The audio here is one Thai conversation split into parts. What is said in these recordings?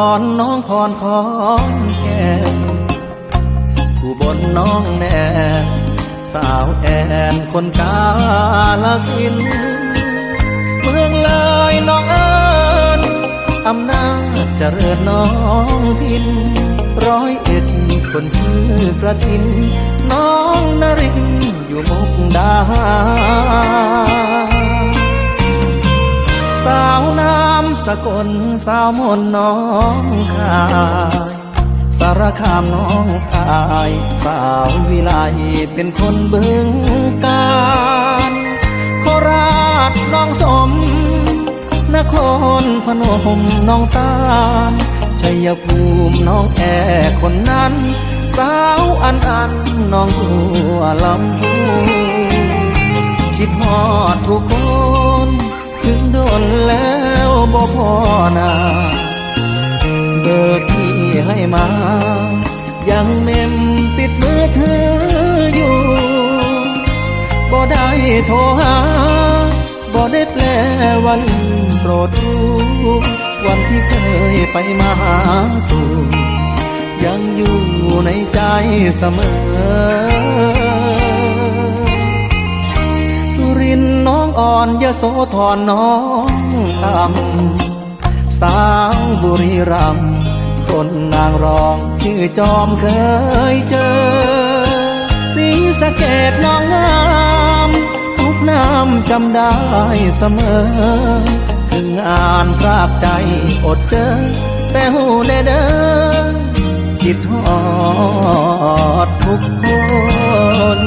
อุดรน้องพรของแก่นอุบลน้องแนนสาวแอนคนกาลสิน เมืองเลยน้องเอิญอำนาจเจริญน้องพิน ร้อยเอ็ดคนชื่อกระทิน น้องนรินอยู่มุกดา สาวน้ำ สกลสาวมนน้องคายสารคามน้องอายสาววิไลเป็นคนบึงการโคราชน้องสม นครพนมน้องตาลชัยภูมิน้องแอคนนั้น สาวอันอันน้องหัวลำพูคิดฮอดทุกคนถึงโดนแล้ว บ่พอนาเบอร์ที่ให้มา ยังเมมปิดมือถืออยู่บ่ได้โทรหาบ่ได้แปลวันโปรดรู้วันที่เคยไปมาหาสู่ยังอยู่ในใจเสมอ น้องอ่อนยโสธรน้องอ่ำสาวบุรีรัมย์คนนางรองชื่อจอมเคยเจอ สีสะเกดน้องงามทุกน้ำจำได้เสมอ ถึงงานรากใจอดเจอ แต่หูแน่เด้อคิดฮอดทุกคน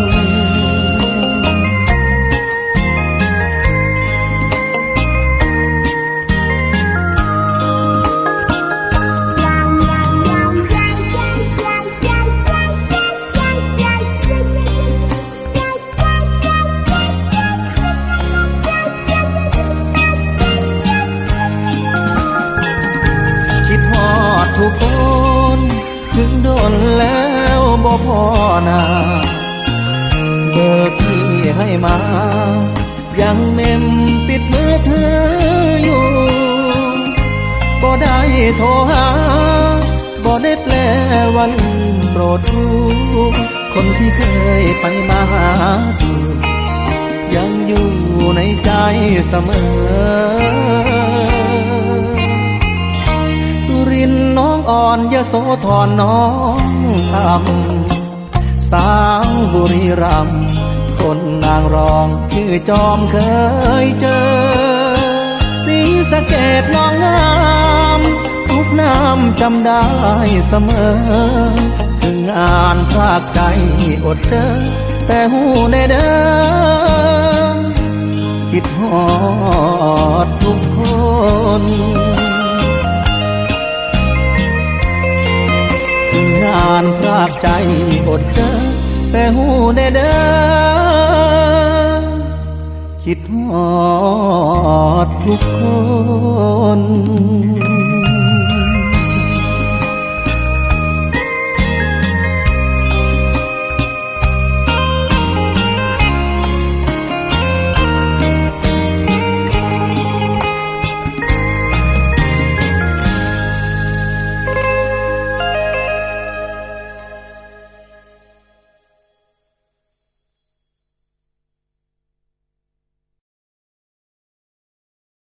พอนาเบอร์ที่ให้มา ยังเมมปิดมือถืออยู่บ่ได้โทรหาบ่ได้แปลวันโปรดรู้คนที่เคยไปมาหาสู่ยังอยู่ในใจเสมอ สุรินทร์น้องอ่อนยโสธรน้องทำ บุรีรัมย์คนนางรองชื่อจอมเคยเจอ สีสะเกดน้องงามทุกน้ำจำได้เสมอ ถึงงานพรากใจอดเจอ แต่หูในเดิมคิดฮอดทุกคนถึงงานพรากใจอดเจอ แต่หูเด้เด้อคิดหอดทุกคน